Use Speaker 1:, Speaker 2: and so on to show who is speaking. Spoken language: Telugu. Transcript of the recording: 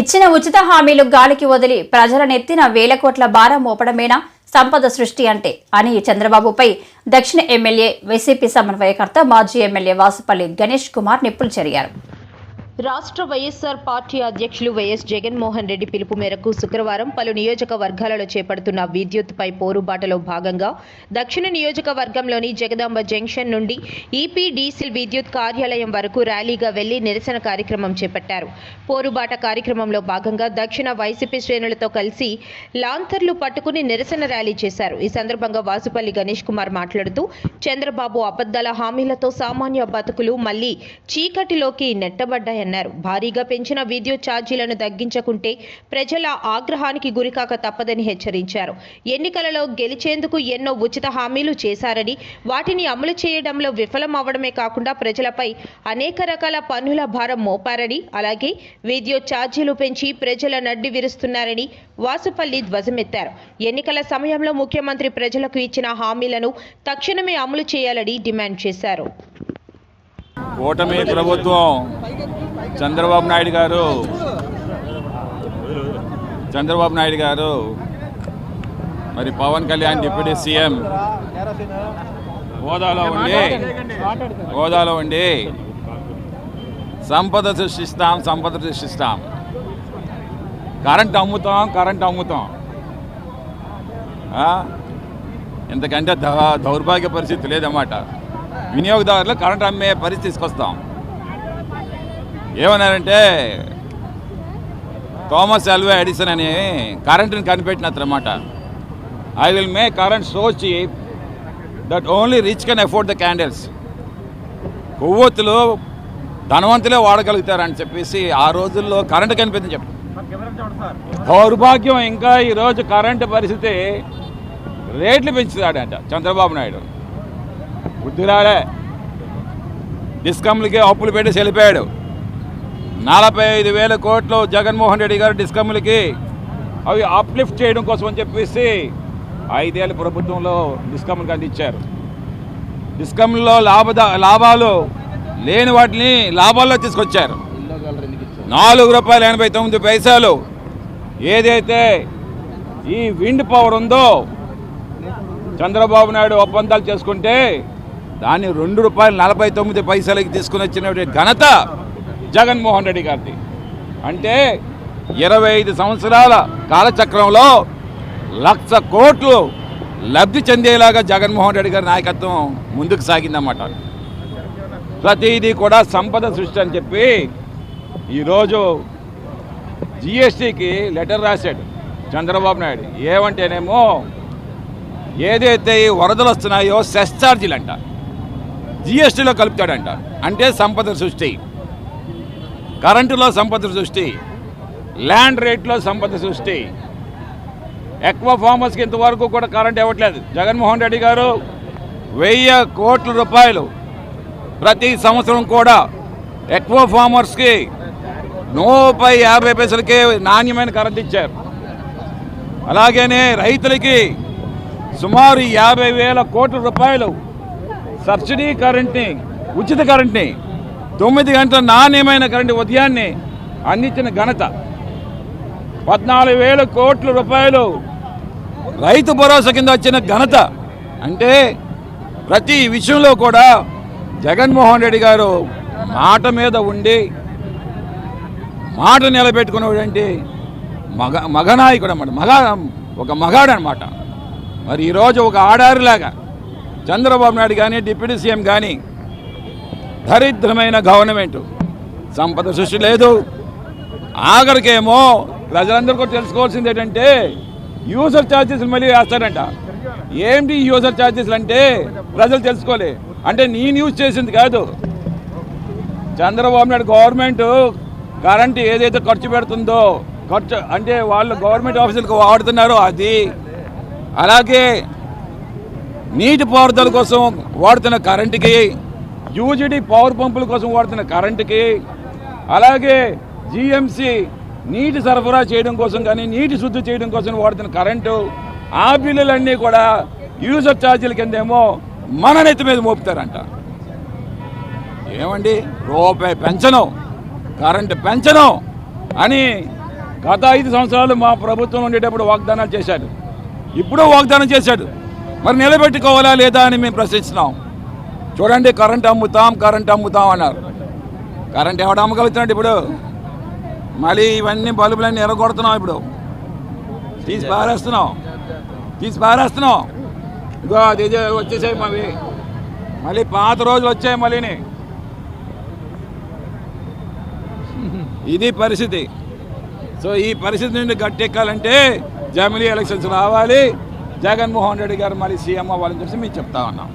Speaker 1: ఇచ్చిన ఉచిత హామీలు గాలికి వదిలి ప్రజల నెత్తిన వేల కోట్ల భారం మోపడమేనా? సంపద సృష్టి అంటే అని చంద్రబాబుపై దక్షిణ ఎమ్మెల్యే వైసీపీ సమన్వయకర్త మాజీ ఎమ్మెల్యే వాసుపల్లి గణేష్ కుమార్ నిప్పులు చెరిగారు.
Speaker 2: రాష్ట్ర వైఎస్ఆర్ పార్టీ అధ్యక్షులు వైఎస్ జగన్మోహన్ రెడ్డి పిలుపు మేరకు శుక్రవారం పలు నియోజకవర్గాలలో చేపడుతున్న విద్యుత్పై పోరుబాటలో భాగంగా దక్షిణ నియోజకవర్గంలోని జగదాంబ జంక్షన్ నుండి ఈపీడీసిల్ విద్యుత్ కార్యాలయం వరకు ర్యాలీగా వెళ్ళి నిరసన కార్యక్రమం చేపట్టారు. పోరుబాట కార్యక్రమంలో భాగంగా దక్షిణ వైసీపీ శ్రేణులతో కలిసి లాంతర్లు పట్టుకుని నిరసన ర్యాలీ చేశారు. ఈ సందర్భంగా వాసుపల్లి గణేష్ కుమార్ మాట్లాడుతూ చంద్రబాబు అబద్దాల హామీలతో సామాన్య బతుకులు మళ్ళీ చీకటిలోకి నెట్టబడ్డాయన్నారు. భారీగా పెంచిన విద్యుత్ ఛార్జీలను తగ్గించకుంటే ప్రజల ఆగ్రహానికి గురికాక తప్పదని హెచ్చరించారు. ఎన్నికలలో గెలిచేందుకు ఎన్నో ఉచిత హామీలు చేశారని వాటిని అమలు చేయడంలో విఫలం అవడమే కాకుండా ప్రజలపై అనేక రకాల పన్నుల భారం మోపారని అలాగే విద్యుత్ ఛార్జీలు పెంచి ప్రజల నడ్డి విరుస్తున్నారని వాసుపల్లి ధ్వజమెత్తారు. ఎన్నికల సమయంలో ముఖ్యమంత్రి ప్రజలకు ఇచ్చిన హామీలను తక్షణమే అమలు చేయాలని డిమాండ్ చేశారు.
Speaker 3: ఓటమి ప్రభుత్వం చంద్రబాబు నాయుడు గారు. చంద్రబాబు నాయుడు గారు. మరి పవన్ కళ్యాణ్ డిప్యూటీ సీఎం. హోదాలో ఉండి హోదాలో ఉండి సంపద సృష్టిస్తాం సంపద సృష్టిస్తాం. కరెంట్ అమ్ముతాం కరెంట్ అమ్ముతాం. ఇంతకంటే దౌర్భాగ్య పరిస్థితి లేదన్నమాట. వినియోగదారులు కరెంట్ అమ్మే పరిస్థితి తీసుకొస్తాం. ఏమన్నారంటే థామస్ అల్వే ఎడిసన్ అని కరెంటుని కనిపెట్టిన అనమాట I will make current so cheap that only rich can afford the candles కొవ్వొత్తులు ధనవంతులే వాడగలుగుతారని చెప్పేసి ఆ రోజుల్లో కరెంట్ కనిపించింది చెప్పి దౌర్భాగ్యం ఇంకా ఈరోజు కరెంటు పరిస్థితి రేట్లు పెంచుతాడంట చంద్రబాబు నాయుడు. బుద్ధిరాడే డిస్కమ్లకి అప్పులు పెట్టి వెళ్ళిపోయాడు నలభై ఐదు వేల కోట్లు జగన్మోహన్ రెడ్డి గారు డిస్కమ్లకి అవి అప్లిఫ్ట్ చేయడం కోసం అని చెప్పేసి ఐదేళ్ళ ప్రభుత్వంలో డిస్కమ్లకు అందించారు. డిస్కమ్లో లాభద లాభాలు లేని వాటిని లాభాల్లో తీసుకొచ్చారు. నాలుగు రూపాయల ఎనభై తొమ్మిది పైసలు ఏదైతే ఈ విండ్ పవర్ ఉందో చంద్రబాబు నాయుడు ఒప్పందాలు చేసుకుంటే దాన్ని రెండు రూపాయలు నలభై తొమ్మిది పైసలకి తీసుకుని వచ్చిన ఘనత జగన్మోహన్ రెడ్డి గారిది. అంటే ఇరవై ఐదు సంవత్సరాల కాలచక్రంలో లక్ష కోట్లు లబ్ధి చెందేలాగా జగన్మోహన్ రెడ్డి గారి నాయకత్వం ముందుకు సాగిందన్నమాట. ప్రతిదీ కూడా సంపద సృష్టి అని చెప్పి ఈరోజు జిఎస్టీకి లెటర్ రాశాడు చంద్రబాబు నాయుడు. ఏమంటేనేమో ఏదైతే ఈ వరదలు వస్తున్నాయో సెస్ ఛార్జీలు అంట జిఎస్టీలో కలుపుతాడంట. అంటే సంపద సృష్టి. కరెంటులో సంపద సృష్టి ల్యాండ్ రేట్లో సంపద సృష్టి. ఎక్కువ ఫార్మర్స్కి ఇంతవరకు కూడా కరెంట్ ఇవ్వట్లేదు. జగన్మోహన్ రెడ్డి గారు వెయ్యి కోట్ల రూపాయలు ప్రతి సంవత్సరం కూడా ఎక్కువ ఫార్మర్స్కి నూపై యాభై పైసలకే నాణ్యమైన కరెంట్ ఇచ్చారు. అలాగనే రైతులకి సుమారు యాభై వేల కోట్ల రూపాయలు సబ్సిడీ కరెంట్ని ఉచిత కరెంట్ని తొమ్మిది గంటల నాణ్యమైన కరెంటు ఉదయాన్నే అందించిన ఘనత. పద్నాలుగు వేల కోట్ల రూపాయలు రైతు భరోసా కింద వచ్చిన ఘనత. అంటే ప్రతి విషయంలో కూడా జగన్మోహన్ రెడ్డి గారు మాట మీద ఉండి మాట నిలబెట్టుకున్నటువంటి మగ మగనాయకుడు అన్నమాట. మగ ఒక మగాడు అనమాట మరి ఈరోజు ఒక ఆడారిలాగా చంద్రబాబు నాయుడు కానీ డిప్యూటీ సీఎం కానీ దరిద్రమైన గవర్నమెంట్. సంపద సృష్టి లేదు. ఆఖరికేమో ప్రజలందరూ కూడా తెలుసుకోవాల్సింది ఏంటంటే యూజర్ ఛార్జెస్ మళ్ళీ వేస్తారంట. ఏంటి యూజర్ ఛార్జెస్ అంటే? ప్రజలు తెలుసుకోలే. అంటే నేను యూజ్ చేసింది కాదు. చంద్రబాబు నాయుడు గవర్నమెంట్ కరెంట్ ఏదైతే ఖర్చు పెడుతుందో ఖర్చు అంటే వాళ్ళు గవర్నమెంట్ ఆఫీసులకు వాడుతున్నారో అది. అలాగే నీటి పారుదల కోసం వాడుతున్న కరెంటుకి యూజిడి పవర్ పంపుల కోసం వాడుతున్న కరెంటుకి అలాగే జిఎంసి నీటి సరఫరా చేయడం కోసం కానీ నీటి శుద్ధి చేయడం కోసం వాడుతున్న కరెంటు ఆ బిల్లులన్నీ కూడా యూజర్ ఛార్జీల కిందేమో మన నెత్తి మీద మోపుతారంట. ఏమండి? రూపాయి పెంచను కరెంటు పెంచను అని గత ఐదు సంవత్సరాలు మా ప్రభుత్వం ఉండేటప్పుడు వాగ్దానాలు చేశాడు ఇప్పుడు వాగ్దానం చేశాడు. మరి నిలబెట్టుకోవాలా లేదా అని మేము ప్రశ్నిస్తున్నాం. చూడండి కరెంట్ అమ్ముతాం కరెంట్ అమ్ముతాం అన్నారు. కరెంట్ ఎవడు అమ్మగలుగుతున్నాడు ఇప్పుడు? మళ్ళీ ఇవన్నీ బల్బులన్నీ ఎరగొడుతున్నాం ఇప్పుడు. తీసి పారేస్తున్నాం. తీసి పారేస్తున్నాం. ఇగో అది వచ్చేసాయి మావి మళ్ళీ పాత రోజులు వచ్చాయి మళ్ళీని. ఇది పరిస్థితి. సో ఈ పరిస్థితి నుండి గట్టెక్కాలంటే జమిలీ ఎలక్షన్స్ రావాలి. జగన్మోహన్ రెడ్డి గారు మళ్ళీ సీఎం అవ్వాలని చెప్పి మేము చెప్తా ఉన్నాం.